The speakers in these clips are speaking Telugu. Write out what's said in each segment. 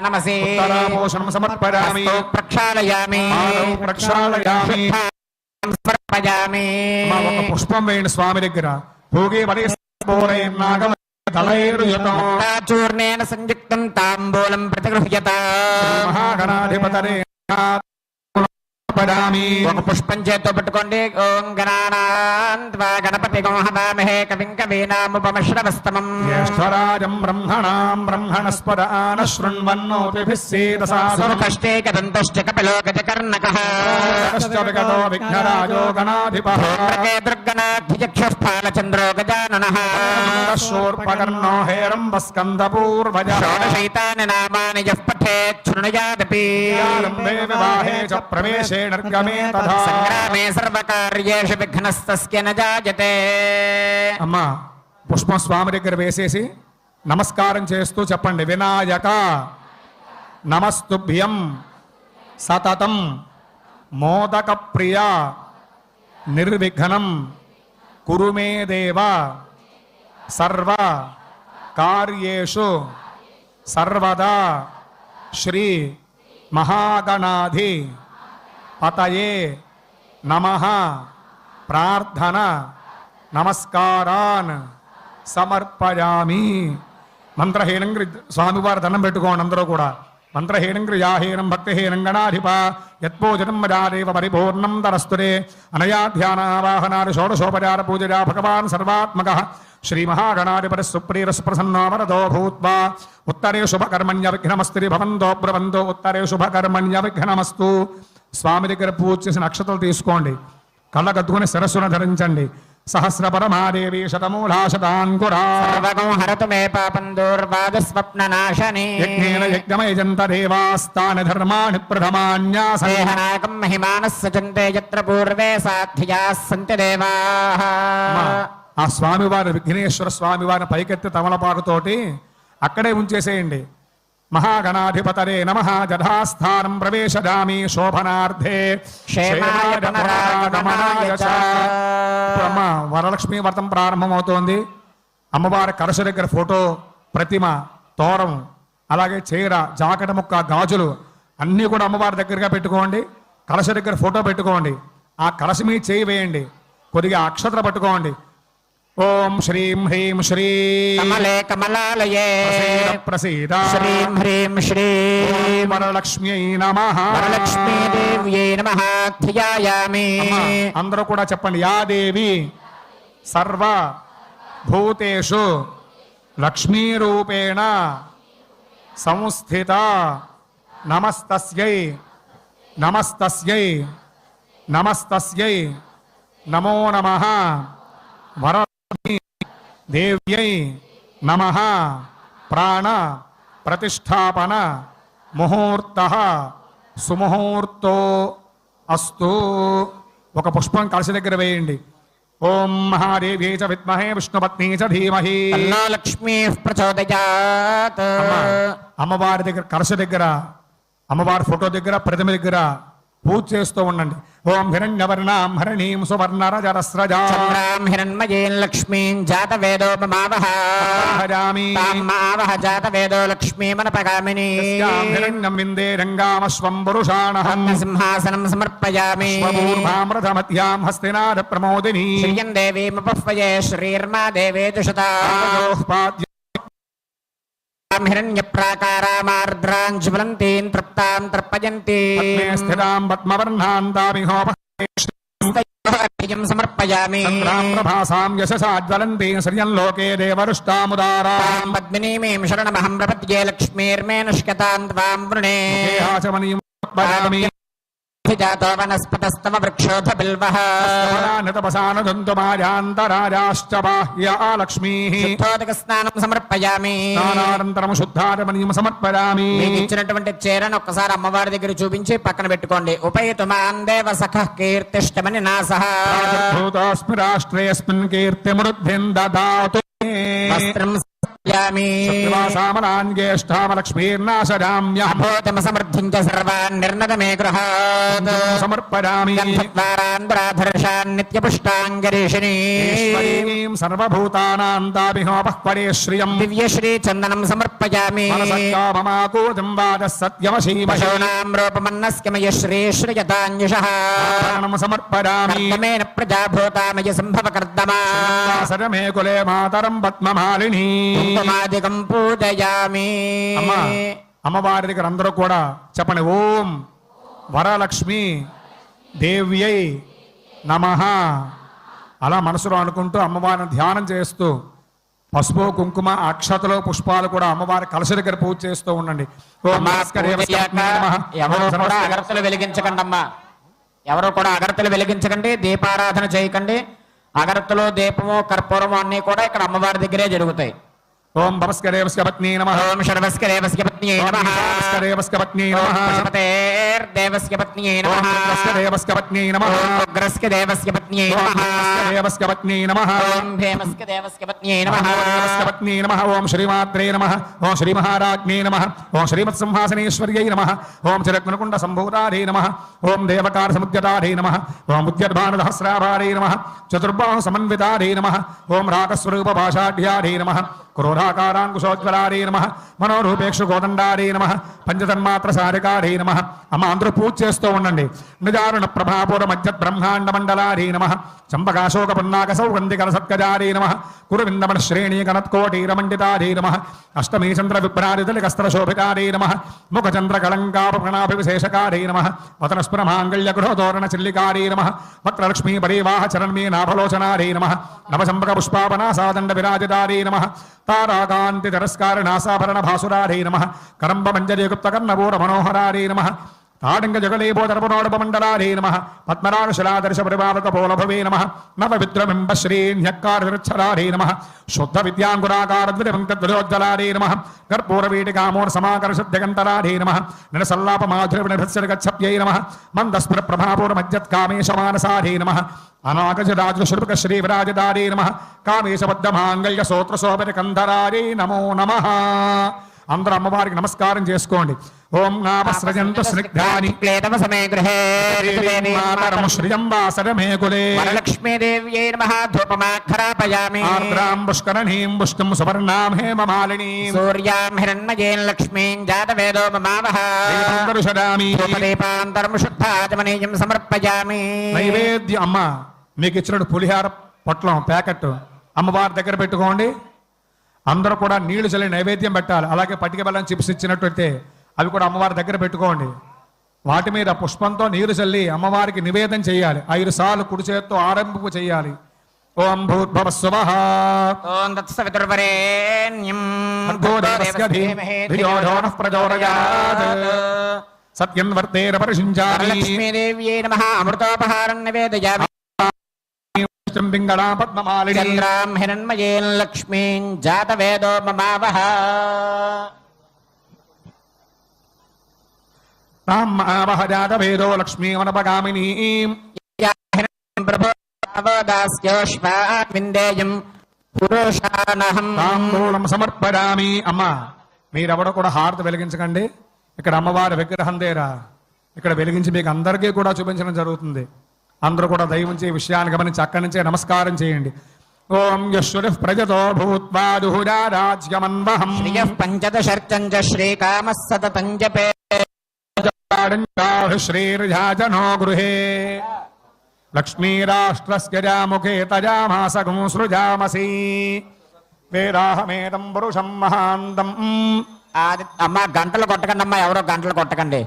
నమసి ఉత్తరాపోషణం సమర్పయామి. హస్తౌ ప్రక్షాళయామి. పాదౌ ప్రక్షాళయామి. శుద్ధాం సమర్పయామి. మా ఒక పుష్పం వేయండి స్వామి దగ్గర. భోగి వరే నాగమ చూర్ణేన సంయుక్తం తాంబూలం ప్రతిగృహ్యత. మహాగణాధిపతరే. పదామి. ఒక పుష్పం చేత్తో పట్టుకోండి. ఓం గణానాన్వా గణపతి గోహవామహే కవిం కవీనాముపమశ్రవస్తమం. జ్యేష్ఠరాజం బ్రహ్మణాం బ్రహ్మణస్పదాన శృణ్వన్నోతిభిः సేదసాదనం కష్టే కదంతశ్చ కపిలో గజకర్ణకః విగతో విఘ్నరాజో గణాధిపः. దుర్గణాధ్యక్షస్థానచంద్రో గజాననః శూర్పకర్ణో హేరంబస్కందపూర్వజ షోడశైతాని నామాని యః పఠేత్ శృణుయాదపి ఆరంభే వివాహే తథా సంగ్రామే సర్వకార్యేషు విఘ్నస్తస్య అమ్మా పుష్పం స్వామి దగ్గర వేసేసి నమస్కారం చేస్తూ చెప్పండి. వినాయక నమస్తుభ్యం సతతం మోదక ప్రియ నిర్విఘ్నం కురు మే దేవ సర్వ కార్యేషు సర్వదా శ్రీ మహాగణాధి. పతయే నమ. ప్రార్థన. నమస్కారాన్. సమర్పయామి. మంత్రహీనం గృ- స్వామివారి దండం పెట్టుకోండి అందరూ కూడా. మంత్రహీనం యాహీనం భక్తిహీనం గణాధిప. యత్పూజనం మజాదేవ పరిపూర్ణం తరస్తురే అనయా ధ్యానావాహనాది షోడశోపచార పూజయా భగవాన్ సర్వాత్మక. శ్రీమహాగణాధిపతి సుప్రీర సుప్రసన్నో భూత్వా. ఉత్తరే శుభకర్మణ్య విఘ్నమస్తి భవంతో బ్రవంతో ఉత్తరే శుభకర్మణ్య విఘ్నమస్తు స్వామి దగ్గర పూజ చేసిన అక్షతలు తీసుకోండి. కళ్ళకద్దుకుని శిరస్సును ధరించండి. సహస్ర పరమాదేవి శతమూలా శతాంకురా. సర్వగం హరతు మే పాపం దూర్వాద స్వప్న నాశనే యజ్ఞేన యజ్ఞమయజంత ధర్మాణి ప్రథమాన్యాస దేహనాకం మహిమానः సజంతే యత్ర పూర్వే సాధ్యాः సంతి దేవాः. ఆ స్వామివారి విఘ్నేశ్వర స్వామివారిని పైకెత్తి తమలపాకుతోటి అక్కడే ఉంచేసేయండి. మహాగణాధిపతరే నమ. జధాస్థానం ప్రవేశదామి శోభనార్థే. అమ్మ వరలక్ష్మి వ్రతం ప్రారంభమవుతోంది. అమ్మవారి కలశ దగ్గర ఫోటో ప్రతిమ తోరం అలాగే చీర జాకెట ముక్క గాజులు అన్నీ కూడా అమ్మవారి దగ్గరగా పెట్టుకోండి. కలశ దగ్గర ఫోటో పెట్టుకోండి. ఆ కలశ మీ చేయి వేయండి. కొద్దిగా అక్షతలు పట్టుకోండి. ఓం శ్రీం హ్రీం శ్రీ కమలే కమలాలయే. ప్రసీద శ్రీం హ్రీం శ్రీ. వరలక్ష్మ్యై నమ. వరలక్ష్మీదేవ్యై నమః. ధ్యాయామి. అందరూ కూడా చెప్పండి. యా దేవి సర్వ భూతేషు లక్ష్మీరూపేణ సంస్థిత నమస్తస్యై నమస్తస్యై నమస్తస్యై నమో నమ. వరలక్ష్మీ దేవ్యై నమ ప్రాణ ప్రతిష్టాపన ముహూర్త సుముహూర్తో అస్తు. ఒక పుష్పం కలశ దగ్గర వేయండి. ఓం మహాదేవ్యై చ విద్మహే విష్ణుపత్ని చ ధీమహి. లక్ష్మీ ప్రచోదయాత్. అమ్మ, అమ్మవారి దగ్గర కలశ దగ్గర అమ్మవారి ఫోటో దగ్గర ప్రతిమ దగ్గర పూజ చేస్తూ ఉండండి. ఓం హిరణ్యవర్ణాం హరణీం సువర్ణరజరస్రజా. హిరణ్మయీం లక్ష్మీం జాతవేదోపమావహ హరామి తాం మావహ జాతవేదో లక్ష్మీమనపగామిని హిరణ్యం విందే రంగామశ్వం పురుషాణః. సింహాసనం సమర్పయామి. స్వపూర్వామృతమధ్యాం హస్తినాద ప్రమోదిని. శ్రియం దేవీముపహ్వయే శ్రీర్మా దేవే దుషతా. తర్పయంతి. స్థితాం పద్మవర్ణాంతామిహోపయం సమర్పయామి. చంద్రాం ప్రభాసాం యశసాజ్వలంతి శ్రియం లోకే దేవరుష్టాముదారా. తాం పద్మినీమీం శరణమహం ప్రపద్యే లక్ష్మీర్మే నష్కతాం త్వాం వృణే. దేహాచమనీయం పదామి జాతో బిల్వః శుద్ధోదక స్నానం సమర్పయామి. స్నానానంతరం శుద్ధారమణీయం సమర్పయామి. మీకు ఇచ్చినటువంటి చీరను ఒక్కసారి అమ్మవారి దగ్గర చూపించి పక్కన పెట్టుకోండి. ఉపయతుమాన్ దేవ సఖ కీర్తిష్టమని నా సహా భూతోస్మి రాష్ట్రేస్మిన్ కీర్తిమృద్ధిం దదాతు. వస్త్రం సమర్థం సర్వాన్ నిర్ణద మే గృహాత్ సమర్పయామి గంధద్వారాంధ్రాధర్షాన్ నిత్యపుష్టాంగరీషిణీ. సర్వభూతానాం తాభిహోపఃపరే శ్రియం దివ్యశ్రీ చందనం సమర్పయామి. మనసత్యామమాకూతిం వాదः సత్యమశీమశే పశూనాం రూపమన్నస్కమయ శ్రీ శ్రియతాంజుష సమర్పయామి. కర్తమేన ప్రజాభూతామయ సంభవ కర్దమా సరమే కులే మాతరం పద్మమాలిని. కుంకుమాదికం పూజయామి. అమ్మ అమ్మవారి దగ్గర అందరూ కూడా చెప్పండి. ఓం వరలక్ష్మి దేవ్యై నమ. అలా మనసులో అనుకుంటూ అమ్మవారిని ధ్యానం చేస్తూ పసుపు కుంకుమ అక్షతలు పుష్పాలు కూడా అమ్మవారి కలశ దగ్గర పూజ చేస్తూ ఉండండి. అగరత్తలు వెలిగించకండి అమ్మా ఎవరు కూడా అగరత్తలు వెలిగించకండి దీపారాధన చేయకండి. అగరత్తులు దీపము కర్పూరము అన్ని కూడా ఇక్కడ అమ్మవారి దగ్గరే జరుగుతాయి. ఓం భవస్కరేవస్య పత్ని నమ ఓం శర్వస్కరేవస్య పత్న్యై నమః భవస్కరేవస్య పత్ని నమ ఓం పశుపతేర్దేవస్య పత్న్యై నమః భవస్కరేవస్య పత్ని నమ ఓం ఉగ్రస్య దేవస్య పత్న్యై నమః భవస్కరేవస్య పత్ని నమ ఓం భీమస్య దేవస్య పత్న్యై నమః నమః పత్ని నమ ఓం శ్రీమాత్రే నమ ఓం శ్రీమహారాజ్ఞే నమ ఓం శ్రీమత్సింహాసనేశ్వర్యై నమ ఓం చిరగ్నకుండ సంభూతారే నమ ఓం దేవకార సముద్యతారే నమ ఓం ఉద్యద్భానుదహస్రాభారే నమ చతుర్బాహు సమన్వితారే నమ ఓం రాకస్వరూప భాషాఢ్యారే నమ క్రోధాకారాంకుశోజ్వలారే నమ మనోరూపేక్షు గోదండారీ నమ పంచతన్మాత్ర సారికారీ నమ అమ్మ అందరూ పూజ చేస్తూ ఉండండి. నిదారుణ ప్రభాపుర మధ్య బ్రహ్మాండ మండలారీ నమ చంపకాశోక పున్నాక సౌగంధికర సత్కజారే నమ కురువిందమన శ్రేణీ కనత్కోటీరమండితారే నమ అష్టమీ చంద్ర విభ్రారితలి కస్త్ర శోభితారే నమ ముఖచంద్ర కళంకాప ప్రణాభి విశేషకారే నమ వతనస్పుర మాంగళ్య గృహతోరణ చిల్లికారీ నమ వక్రలక్ష్మీ పరివాహ చరణ్మీ నాభలోచనారీ నమ నవచంపక పుష్పాపనా సాదండ విరాజితారీ నమ తారాగాంతి తిరస్కార నాసాభరణ భాసురారే నమ. కరంబ మంజరీగుప్త కర్ణవూర కర్ణపూర మనోహరారే నమ. తాడంగ జగలేబోధర్మనోడప నమ పద్మనాగశిలాదర్శ పరిభావక పోలభవే నమ నవ నమ శుద్ధ విద్యాంకురాకారద్విపంకద్వజోజ్జలారే నమ కర్పూర వీటికామోర్ సమాకర నమ నిరసల్లాప నమ మందస్ఫుర ప్రభాపూర నమ అనాగజరాజు శృపక శ్రీ నమ కామేశబద్ధ మాంగళ్య సోత్ర శోభరి కంధరారే నమో నమ అందరూ అమ్మవారికి నమస్కారం చేసుకోండి. ఓం నామ సృజంత స్నిగ్ధాని క్లేతమ సమే గృహే మాతరం. శ్రియం వాసరమే కులే. వరలక్ష్మీదేవ్యై నమః. ధూపమాఖరాపయామి. ఆర్ద్రాం పుష్కరణీం పుష్కం సువర్ణాం హేమమాలినీం. సూర్యాం హిరణ్మయేన్ లక్ష్మీం జాతవేదో మమావహ దర్శయామి ధూపదీపాంతర్ముషుద్ధాచమనీయం సమర్పయామి. నైవేద్యం అమ్మ మీకు ఇచ్చినట్టు పులిహార పొట్లం ప్యాకెట్ అమ్మవారి దగ్గర పెట్టుకోండి. అందరూ కూడా నీళ్ళు చల్లి నైవేద్యం పెట్టాలి. అలాగే పట్టిక బెల్లం చిప్స్ ఇచ్చినట్టయితే అవి కూడా అమ్మవారి దగ్గర పెట్టుకోండి. వాటి మీద పుష్పంతో నీరు చల్లి అమ్మవారికి నివేదన చేయాలి. ఐదు సార్లు కుడి చేత్తో ఆరంభింపు చేయాలి. ఓం భూద్భవ స్వః ఓం తత్సవితుర్వరేణ్యం భర్గో దేవస్య ధీమహి ధియో యో నః ప్రచోదయాత్. సత్యం నమః. అమృతోపహారం నివేదయామి. చంద్రాం హిరణ్మయేన్ లక్ష్మీం జాతవేదో మమావహ తాం ఆవహ జాతవేదో లక్ష్మీమనపగామినీ ప్రభోదాస్యోష్మాత్ విందేయం పురుషానహం తాంబూలం సమర్పయామి అమ్మా మీరెవడో కూడా హారతి వెలిగించకండి. ఇక్కడ అమ్మవారి విగ్రహం దేరా. ఇక్కడ వెలిగించి మీకు అందరికీ కూడా చూపించడం జరుగుతుంది. అందరూ కూడా దయవుంచి ఈ విషయాన్ని గమనించి అక్కడి నుంచే నమస్కారం చేయండి. ఓం యశ్వరి ప్రజతో భూత్వా దుహురా రాజ్యమన్వహం. శ్రియ పంచదశర్చం చ శ్రీకామः సతతం జపే. శ్రీర్జాజనో గృహే. లక్ష్మీరాష్ట్రస్య జాముఖే తజామాసగం సృజామసి. వేదాహమేదం పురుషం మహాంతం. అమ్మ గంటలు కొట్టకండి అమ్మా ఎవరో గంటలు కొట్టకండి.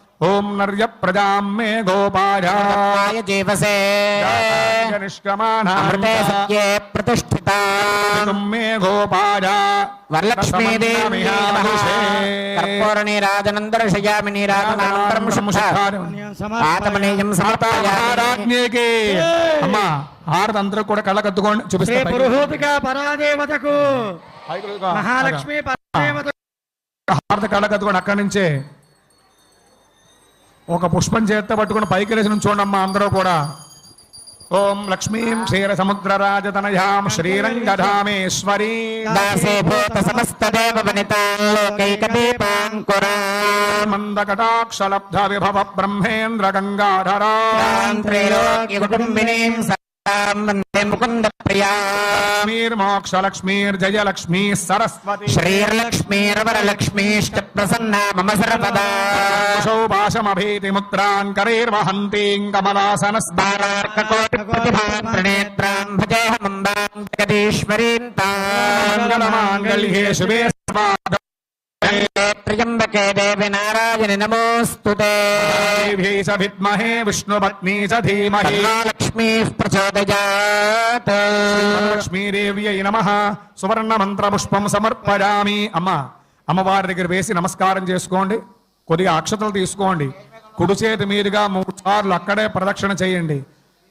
ఓం నర్య ప్రజాం మే గోపాయ. జీవసే. సత్యే ప్రతిష్ఠిత. మే గోపాయ. వరలక్ష్మీదేవి కర్పూర నీరాజనానంతరం సమర్పయామి. మహారాజ్ఞికి. అమ్మా హారతి కూడా కళ్ళ కత్తుకోండి చూపిస్తే. పురుహూతిక పరాదేవతకు. మహాలక్ష్మి పరాదేవతకు. హారతి కళ్ళ కత్తుకోండి అక్కడి నుంచే. ఒక పుష్పం చేత్త పట్టుకుని పైకి లేచి నుంచోండి అమ్మా అందరూ కూడా. ఓం లక్ష్మీం క్షీర సముద్ర రాజతనయాం శ్రీరంగధామేశ్వరీ. సమస్త మందకటాక్షలబ్ధ విభవ బ్రహ్మేంద్ర గంగాధరా. వందే ముకుంద ప్రియా సరస్వతి శ్రీర్లక్ష్మీర్వరలక్ష్మీశ్చ ప్రసన్నా మమ సర్వదా సౌభాషమభీతి ముద్రాన్ కరైర్వహంతీం కమలాసనస్తా బాలార్కకోటిప్రతిభాన్ ప్రణేత్రాం భజేహమంబాం జగదీశ్వరీం మంగళమాంగళ్యే శుభే సర్వార్థ త్ర్యంబకే దేవి నారాయణి నమోస్తుతే దేవ్యై స విద్మహే విష్ణుపత్నీ స ధీమహి. లక్ష్మీ ప్రచోదయాత్. లక్ష్మీదేవ్యై నమ. సువర్ణ మంత్ర పుష్పం సమర్పయామి. అమ్మ అమ్మవారి దగ్గర వేసి నమస్కారం చేసుకోండి. కొద్దిగా అక్షతలు తీసుకోండి. కుడి చేతి మీదుగా మూడు సార్లు అక్కడే ప్రదక్షిణ చేయండి.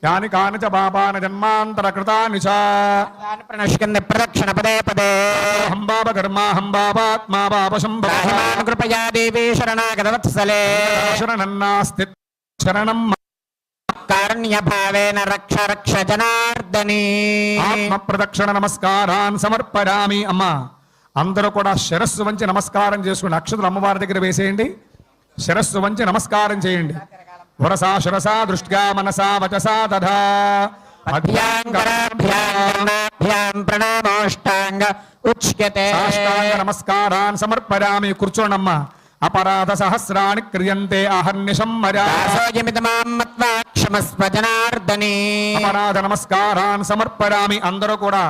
యాని కానిచ పాపాన జన్మాంతర కృతాని ప్రణశ్కంది ప్రదక్షిణ పదే పదే హంబాబ కర్మ హంబాబాత్మా పాప రాహిమాన్ కృపయా దేవీ శరణాగతవత్సలే శరణన్నాస్తి శరణం కారుణ్య భావేన రక్ష రక్ష జనార్దనీ ఆత్మ ప్రదక్షిణ నమస్కారాన్ సమర్పయామి అమ్మ అందరూ కూడా శిరస్సు వంచి నమస్కారం చేసుకుని అక్షతులు అమ్మవారి దగ్గర వేసేయండి శిరస్సు వంచి నమస్కారం చేయండి వరసా శిరసా దృష్ట్యా మనసా వచసా ప్రణామోష్టాంగ ఉచ్యతే. సాష్టాంగ నమస్కారాన్ సమర్పయామి కూర్చోండమ్మ అపరాధ సహస్రాణి క్రియంతే అహర్నిశం అపరాధ నమస్కారాన్ సమర్పయామి అందరూ కూడా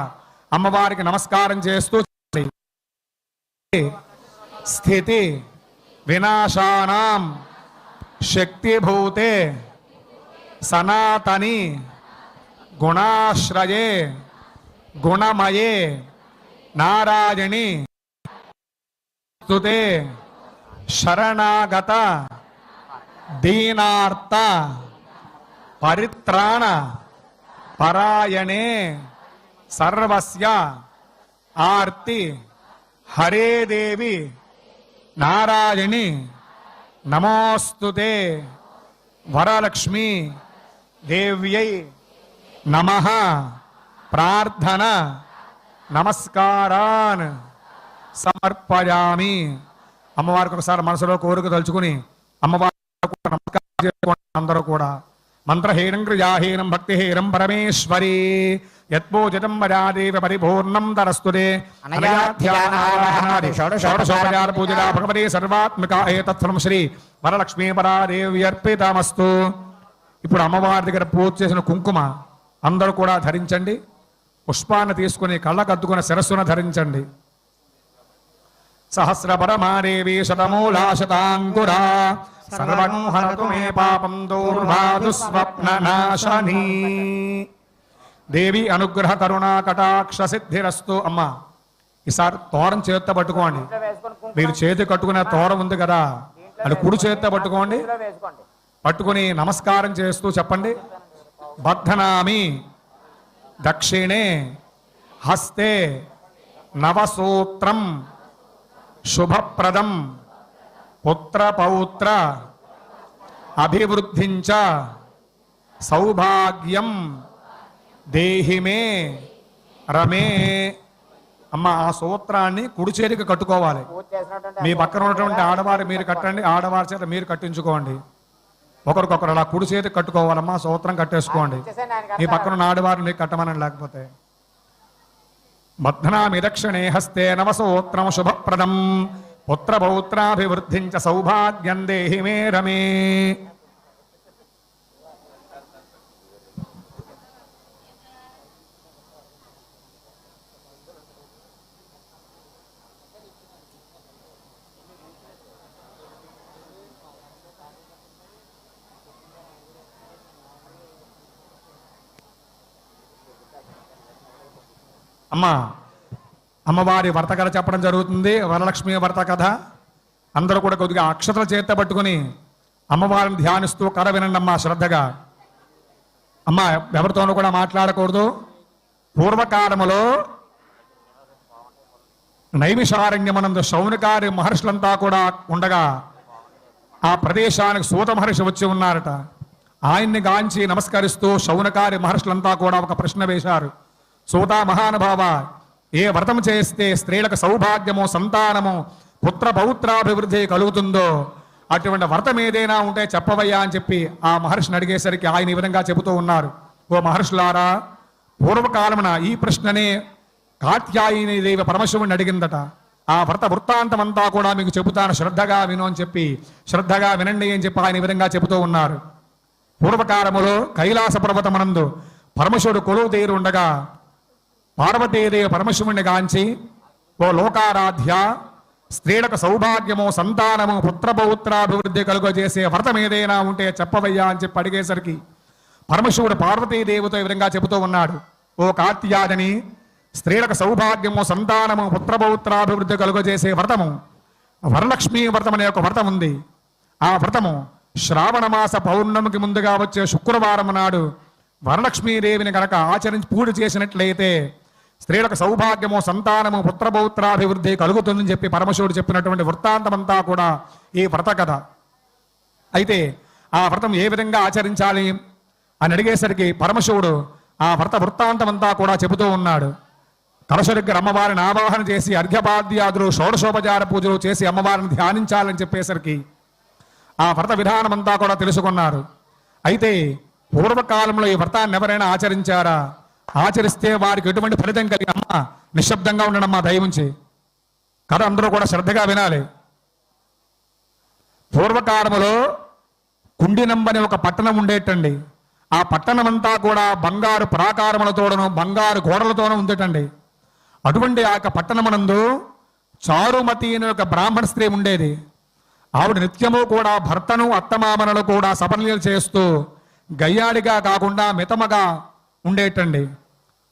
అమ్మవారికి నమస్కారం చేస్తూ. స్థితి వినాశానాం. शक्तिभूते सनातनी, गुणाश्रये, गुणमये, नारायणी, स्तुते, शरणागत, दीनार्त, परित्राण, परायणे, सर्वस्य, आरती, हरे देवी, नारायणी నమోస్తుతే వరలక్ష్మి దేవ్యై నమ. ప్రార్థన నమస్కారాన్ సమర్పయామి. అమ్మవారికి ఒకసారి మనసులో కోరిక తలుచుకుని అమ్మవారికి నమస్కారం చేసుకోండి అందరూ కూడా మంత్రహీనం క్రియాహీనం భక్తిహీనం పరమేశ్వరి యత్పూజితం మర్యాదేవ పరిపూర్ణం తరస్తురే అనయాధ్యానావహనాది షోడశోపచార పూజగా భగవతి సర్వాత్మిక ఏతత్వం శ్రీ వరలక్ష్మీ పరాదేవి అర్పితమస్తు ఇప్పుడు అమ్మవారి దగ్గర పూజ చేసిన కుంకుమ అందరూ కూడా ధరించండి. పుష్పాన్ని తీసుకుని కళ్ళకద్దుకుని శిరస్సును ధరించండి. సహస్రపరమాదేవి శతమూలా శతాంకురా సర్వం హరతు మే పాపం దూర్వాదు స్వప్న నాశనీ దేవి అనుగ్రహ కరుణా కటాక్ష సిద్ధిరస్తు అమ్మ. ఈసారి తోరం చేత్తో పట్టుకోండి. మీరు చేతి కట్టుకునే తోరం ఉంది కదా. అది కుడి చేత్తో పట్టుకోండి. పట్టుకుని నమస్కారం చేస్తూ చెప్పండి. బద్ధనామి దక్షిణే హస్తే నవసూత్రం శుభప్రదం పుత్రపౌత్ర అభివృద్ధించ సౌభాగ్యం దేహిమే రమే. అమ్మ ఆ సూత్రాన్ని కుడి చేతికి కట్టుకోవాలి మీ పక్కన ఉన్నటువంటి ఆడవారు మీరు కట్టండి. ఆడవారి చేత మీరు కట్టించుకోండి. ఒకరికొకరు అలా కుడి చేతికి కట్టుకోవాలమ్మా సూత్రం కట్టేసుకోండి. మీ పక్కన ఉన్న ఆడవారు మీకు కట్టమని లేకపోతే. బధ్నామి దక్షిణే హస్తే నవసూత్రం శుభప్రదం. పుత్రపౌత్రాభివృద్ధించ సౌభాగ్యం దేహి మే రమే. అమ్మ అమ్మవారి వర్త కథ చెప్పడం జరుగుతుంది. వరలక్ష్మి వర్త కథ. అందరూ కూడా కొద్దిగా అక్షతలు చేత పట్టుకుని అమ్మవారిని ధ్యానిస్తూ కథ వినండి అమ్మా శ్రద్ధగా. అమ్మా ఎవరితోనూ కూడా మాట్లాడకూడదు. పూర్వకాలములో నైమిషారణ్యమనందు శౌనకారి మహర్షులంతా కూడా ఉండగా ఆ ప్రదేశానికి సూత మహర్షి వచ్చి ఉన్నారట. ఆయన్ని గాంచి నమస్కరిస్తూ శౌనకారి మహర్షులంతా కూడా ఒక ప్రశ్న వేశారు. సూత మహానుభావ ఏ వ్రతం చేస్తే స్త్రీలకు సౌభాగ్యము సంతానము పుత్ర పౌత్రాభివృద్ధి కలుగుతుందో అటువంటి వ్రతం ఏదైనా ఉంటే చెప్పవయ్యా అని చెప్పి ఆ మహర్షిని అడిగేసరికి ఆయన ఈ విధంగా చెబుతూ ఉన్నారు. ఓ మహర్షులారా పూర్వకాలమున ఈ ప్రశ్ననే కాత్యాయని దేవి పరమశివుని అడిగిందట. ఆ వ్రత వృత్తాంతం అంతా కూడా మీకు చెబుతాను శ్రద్ధగా విను అని చెప్పి శ్రద్ధగా వినండి అని చెప్పి ఆయన విధంగా చెబుతూ ఉన్నారు. పూర్వకాలములో కైలాస పర్వతమనందు పరమశివుడు కొలువు తీరు ఉండగా పార్వతీదేవి పరమశివుణ్ణి గాంచి ఓ లోకారాధ్య స్త్రీలకు సౌభాగ్యము సంతానము పుత్రపౌత్రాభివృద్ధి కలుగజేసే వ్రతం ఏదైనా ఉంటే చెప్పవయ్యా అని చెప్పి అడిగేసరికి పరమశివుడు పార్వతీదేవితో ఈ విధంగా చెబుతూ ఉన్నాడు. ఓ కార్త్యాదని స్త్రీలకు సౌభాగ్యము సంతానము పుత్రపౌత్రాభివృద్ధి కలుగజేసే వ్రతము వరలక్ష్మీ వ్రతం అనే ఒక వ్రతం ఉంది. ఆ వ్రతము శ్రావణ మాస పౌర్ణమికి ముందుగా వచ్చే శుక్రవారం నాడు వరలక్ష్మీదేవిని కనుక ఆచరించి పూజ చేసినట్లయితే స్త్రీలకు సౌభాగ్యము సంతానము పుత్రపౌత్రాభివృద్ధి కలుగుతుందని చెప్పి పరమశివుడు చెప్పినటువంటి వృత్తాంతమంతా కూడా ఈ వ్రత కథ. అయితే ఆ వ్రతం ఏ విధంగా ఆచరించాలి అని అడిగేసరికి పరమశివుడు ఆ వ్రత వృత్తాంతమంతా కూడా చెబుతూ ఉన్నాడు. కలశ అమ్మవారిని ఆవాహన చేసి అర్ఘ్యపాద్యాదులు షోడశోపచార పూజలు చేసి అమ్మవారిని ధ్యానించాలని చెప్పేసరికి ఆ వ్రత విధానమంతా కూడా తెలుసుకున్నారు. అయితే పూర్వకాలంలో ఈ వ్రతాన్ని ఎవరైనా ఆచరించారా? ఆచరిస్తే వారికి ఎటువంటి ఫలితం కలిగి అమ్మ నిశ్శబ్దంగా ఉండడమ్మా దయముంచి కథ అందరూ కూడా శ్రద్ధగా వినాలి. పూర్వకాలములో కుండినంబని ఒక పట్టణం ఉండేటండి. ఆ పట్టణం అంతా కూడా బంగారు ప్రాకారములతోనూ బంగారు గోడలతోనూ ఉండేటండి. అటువంటి ఆ యొక్క పట్టణమునందు చారుమతి అనే ఒక బ్రాహ్మణ స్త్రీ ఉండేది. ఆవిడ నిత్యము కూడా భర్తను అత్తమామనలు కూడా సపర్యలు చేస్తూ గయ్యాడిగా కాకుండా మితమగా ఉండేటండి.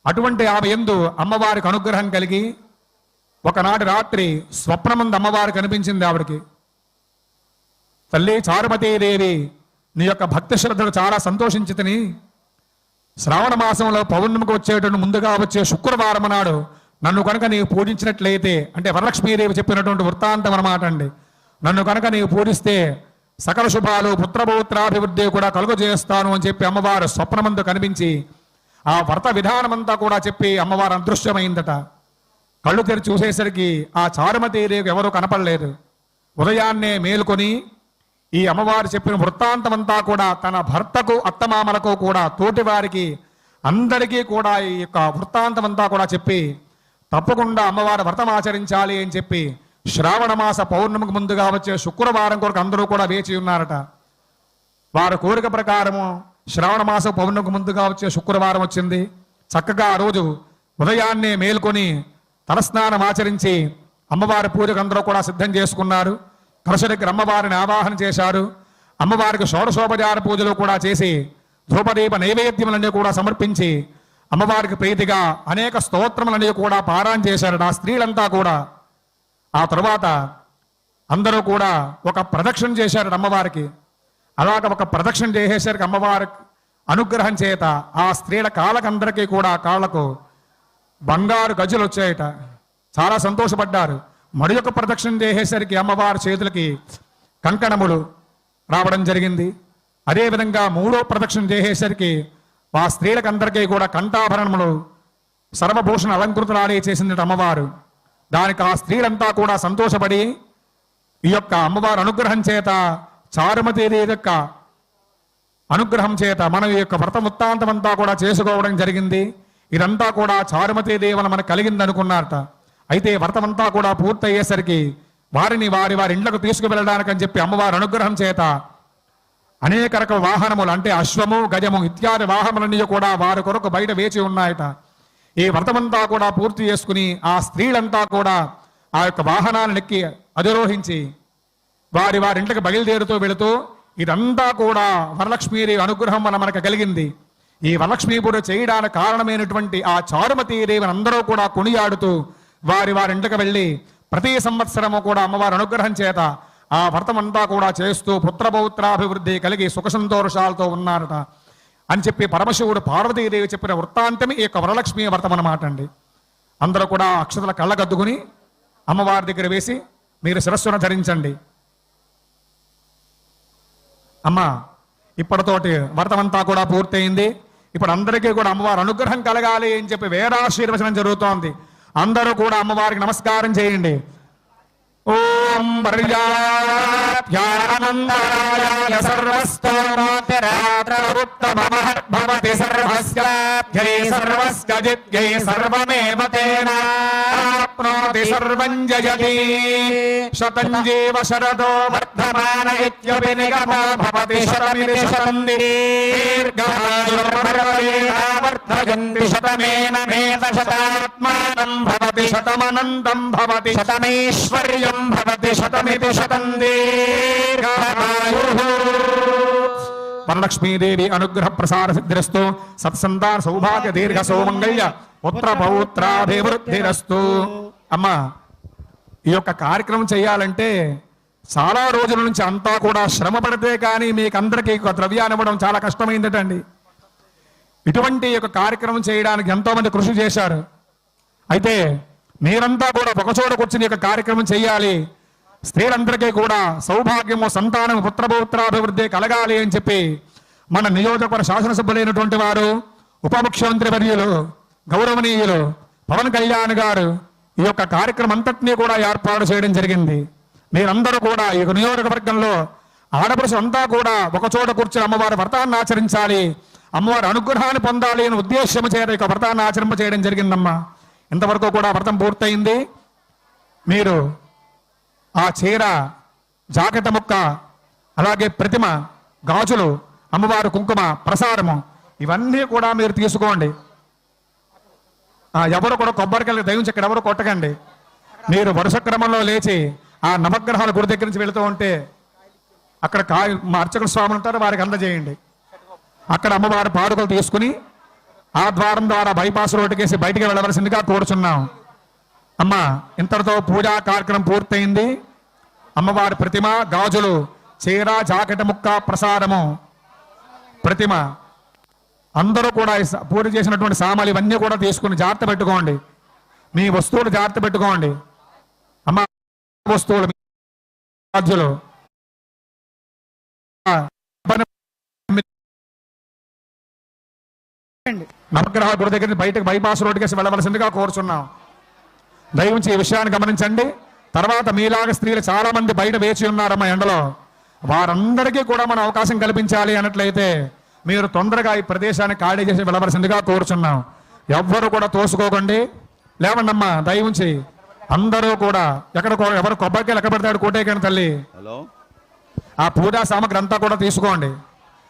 అటువంటి ఆమె ఎందు అమ్మవారికి అనుగ్రహం కలిగి ఒకనాటి రాత్రి స్వప్నమందు అమ్మవారు కనిపించింది ఆవిడకి. తల్లి చారుమతీదేవి నీ యొక్క భక్తి శ్రద్ధలు చాలా సంతోషించి తిని శ్రావణ మాసంలో పౌర్ణమికి వచ్చేటువంటి ముందుగా వచ్చే శుక్రవారం నాడు నన్ను కనుక నీవు పూజించినట్లయితే అంటే వరలక్ష్మీదేవి చెప్పినటువంటి వృత్తాంతం అనమాట అండి. నన్ను కనుక నీవు పూజిస్తే సకల శుభాలు పుత్రపౌత్రాభివృద్ధి కూడా కలుగజేస్తాను అని చెప్పి అమ్మవారు స్వప్నమందు కనిపించి ఆ వ్రత విధానమంతా కూడా చెప్పి అమ్మవారు అదృశ్యమైందట. కళ్ళు తెరి చూసేసరికి ఆ చారుమతీదేవికి ఎవరూ కనపడలేదు. ఉదయాన్నే మేలుకొని ఈ అమ్మవారు చెప్పిన వృత్తాంతమంతా కూడా తన భర్తకు అత్తమామలకు కూడా తోటి వారికి అందరికీ కూడా ఈ యొక్క వృత్తాంతమంతా కూడా చెప్పి తప్పకుండా అమ్మవారి వ్రతం ఆచరించాలి అని చెప్పి శ్రావణ మాస పౌర్ణమికి ముందుగా వచ్చే శుక్రవారం కొరకు అందరూ కూడా వేచి ఉన్నారట. వారి కోరిక ప్రకారము శ్రావణమాస పౌర్ణమికి ముందుగా వచ్చే శుక్రవారం వచ్చింది. చక్కగా ఆ రోజు ఉదయాన్నే మేల్కొని తలస్నానం ఆచరించి అమ్మవారి పూజకు అందరూ కూడా సిద్ధం చేసుకున్నారు. కలశ దగ్గర అమ్మవారిని ఆవాహన చేశారు. అమ్మవారికి షోడశోపచార పూజలు కూడా చేసి ధూపదీప నైవేద్యములన్నీ కూడా సమర్పించి అమ్మవారికి ప్రీతిగా అనేక స్తోత్రములన్నీ కూడా పారాయణ చేశారు ఆ స్త్రీలంతా కూడా. ఆ తర్వాత అందరూ కూడా ఒక ప్రదక్షిణ చేశారు అమ్మవారికి. అలాగ ఒక ప్రదక్షిణ చేసేసరికి అమ్మవారికి అనుగ్రహం చేత ఆ స్త్రీల కాళ్ళకందరికీ కూడా కాళ్ళకు బంగారు గజులు వచ్చాయట. చాలా సంతోషపడ్డారు. మరి యొక్క ప్రదక్షిణ చేసేసరికి అమ్మవారి చేతులకి కంకణములు రావడం జరిగింది. అదేవిధంగా మూడో ప్రదక్షిణ చేసేసరికి ఆ స్త్రీలకందరికీ కూడా కంఠాభరణములు సర్వభూషణ అలంకృతులాడే చేసింది అమ్మవారు. దానికి ఆ స్త్రీలంతా కూడా సంతోషపడి ఈ యొక్క అమ్మవారి అనుగ్రహం చేత చారుమతీదేవి యొక్క అనుగ్రహం చేత మనం ఈ యొక్క వ్రత వృత్తాంతం అంతా కూడా చేసుకోవడం జరిగింది. ఇదంతా కూడా చారుమతి దేవన మనకు కలిగింది అనుకున్నారట. అయితే వ్రతమంతా కూడా పూర్తయ్యేసరికి వారిని వారి వారి ఇండ్లకు తీసుకువెళ్ళడానికి అని చెప్పి అమ్మవారి అనుగ్రహం చేత అనేక రకం వాహనములు అంటే అశ్వము గజము ఇత్యాది వాహనములన్నీ కూడా వారి కొరకు బయట వేచి ఉన్నాయట. ఈ వ్రతమంతా కూడా పూర్తి చేసుకుని ఆ స్త్రీలంతా కూడా ఆ యొక్క వాహనాలను ఎక్కి అధిరోహించి వారి వారింటికి బయలుదేరుతూ వెళుతూ ఇదంతా కూడా వరలక్ష్మీ అనుగ్రహం వల్ల మనకు కలిగింది. ఈ వరలక్ష్మీ పూజ చేయడానికి కారణమైనటువంటి ఆ చారుమతి దేవిని అందరూ కూడా కొనియాడుతూ వారి వారింటికి వెళ్ళి ప్రతి సంవత్సరము కూడా అమ్మవారి అనుగ్రహం చేత ఆ వ్రతమంతా కూడా చేస్తూ పుత్రపౌత్రాభివృద్ధి కలిగి సుఖ సంతోషాలతో ఉన్నారట. అని చెప్పి పరమశివుడు పార్వతీదేవి చెప్పిన వృత్తాంతమే ఈ యొక్క వరలక్ష్మి వ్రతం అన్నమాట అండి. అందరూ కూడా అక్షతల కళ్ళగద్దుకుని అమ్మవారి దగ్గర వేసి మీరు శిరస్సును ధరించండి. అమ్మా ఇప్పటితోటి వ్రతమంతా కూడా పూర్తయింది. ఇప్పుడు అందరికీ కూడా అమ్మవారి అనుగ్రహం కలగాలి అని చెప్పి వేరాశీర్వచనం జరుగుతోంది. అందరూ కూడా అమ్మవారికి నమస్కారం చేయండి. ॐ वर्याभ्यानन्दाय सर्वस्तोमोतिरात्रवृत्तमहद्भवति सर्वस्याभ्यै सर्वस्य जिद्यै सर्वमेव तेना प्रोति सर्वम् जयति। शतम् जीव शरदो वर्धमान इत्यपि निगमो भवति शतमिति शतम् दीर्घमायुर्वर्धयन्ति शतमेन भवति भवति भवति शतमिति वरलक्ष्मीदेवी अनुग्रह प्रसार सिद्धिस्तु सत्संतान सौभाग्य दीर्घ सौमंगल्य पुत्र पौत्राभिवृद्धिस्तु అమ్మా ఈ యొక్క కార్యక్రమం చేయాలంటే చాలా రోజుల నుంచి అంతా కూడా శ్రమ పడితే కానీ మీకు అందరికీ ఒక ద్రవ్యాన్ని ఇవ్వడం చాలా కష్టమైందటండి. ఇటువంటి యొక్క కార్యక్రమం చేయడానికి ఎంతోమంది కృషి చేశారు. అయితే మీరంతా కూడా ఒకచోట కూర్చుని యొక్క కార్యక్రమం చేయాలి. స్త్రీలందరికీ కూడా సౌభాగ్యము సంతానం పుత్రపౌత్రాభివృద్ధి కలగాలి అని చెప్పి మన నియోజకవర్గ శాసనసభ్యులైనటువంటి వారు ఉప ముఖ్యమంత్రి వర్యులు గౌరవనీయులు పవన్ కళ్యాణ్ గారు ఈ యొక్క కార్యక్రమం అంతటినీ కూడా ఏర్పాటు చేయడం జరిగింది. మీరందరూ కూడా ఈ నియోజకవర్గంలో ఆడపడుచు అంతా కూడా ఒకచోట కూర్చుని అమ్మవారి వ్రతాన్ని ఆచరించాలి అమ్మవారి అనుగ్రహాన్ని పొందాలి అనే ఉద్దేశం చేత ఈ యొక్క వ్రతాన్ని ఆచరింప చేయడం జరిగిందమ్మా. ఇంతవరకు కూడా వ్రతం పూర్తయింది. మీరు ఆ చీర జాకెట్ ముక్క అలాగే ప్రతిమ గాజులు అమ్మవారు కుంకుమ ప్రసాదము ఇవన్నీ కూడా మీరు తీసుకోండి. ఎవరు కూడా కొబ్బరికాయలు దయించి ఇక్కడ ఎవరు కొట్టకండి. మీరు వరుస క్రమంలో లేచి ఆ నవగ్రహాల గుడి దగ్గర నుంచి వెళుతూ ఉంటే అక్కడ కాయ మా అర్చకుల స్వాములు ఉంటారు వారికి అందజేయండి. అక్కడ అమ్మవారి పాదుకలు తీసుకుని ఆ ద్వారం ద్వారా బైపాస్ రోడ్డుకేసి బయటికి వెళ్ళవలసిందిగా కోరుచున్నాం. అమ్మ ఇంతటితో పూజా కార్యక్రమం పూర్తయింది. అమ్మవారి ప్రతిమ గాజులు చీర జాకెట్ ముక్క ప్రసాదము. ప్రతిమ అందరూ కూడా పూజ చేసినటువంటి సామాన్లు ఇవన్నీ కూడా తీసుకుని జాగ్రత్త పెట్టుకోండి. మీ వస్తువులు జాగ్రత్త పెట్టుకోండి. అమ్మ వస్తువులు ఆ, నవగ్రహ గుడి దగ్గర బయటకు బైపాస్ రోడ్డుకేసి వెళ్ళవలసిందిగా కోరుచున్నాం. దయవుంచి ఈ విషయాన్ని గమనించండి. తర్వాత మీలాగా స్త్రీలు చాలా మంది బయట వేచి ఉన్నారమ్మా ఎండలో. వారందరికీ కూడా మనం అవకాశం కల్పించాలి అన్నట్లయితే మీరు తొందరగా ఈ ప్రదేశాన్ని ఖాళీ చేసి వెళ్ళవలసిందిగా కోరుచున్నాం. ఎవ్వరు కూడా తోసుకోకండి. లేవండమ్మా దయవుంచి. అందరూ కూడా ఎక్కడ ఎవరు కొబ్బరికాయలు ఎక్కడ పెడతాడు కోటేకాని తల్లి? హలో? ఆ పూజా సామగ్రి అంతా కూడా తీసుకోండి.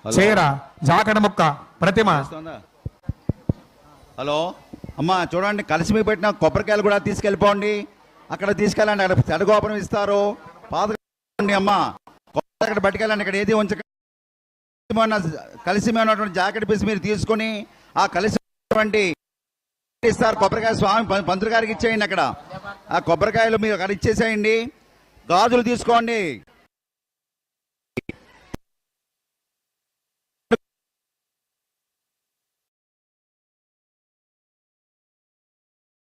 చీర జాకెట్ ముక్క ప్రతిమ? హలో? అమ్మా చూడండి కలిసి మీకు పెట్టిన కొబ్బరికాయలు కూడా తీసుకెళ్ళిపోండి. అక్కడ తీసుకెళ్ళండి అక్కడ చెడగోపురం ఇస్తారు. పాత అమ్మా. కొబ్బరి అక్కడ పట్టుకెళ్ళండి ఇక్కడ ఏది ఉంచక మొన్న కలిసిమైనటువంటి జాకెట్ పీస్ మీరు తీసుకొని ఆ కలిసి ఇస్తారు కొబ్బరికాయ స్వామి పంతులు గారికి ఇచ్చేయండి అక్కడ. ఆ కొబ్బరికాయలు మీరు అక్కడ ఇచ్చేసేయండి. గాజులు తీసుకోండి.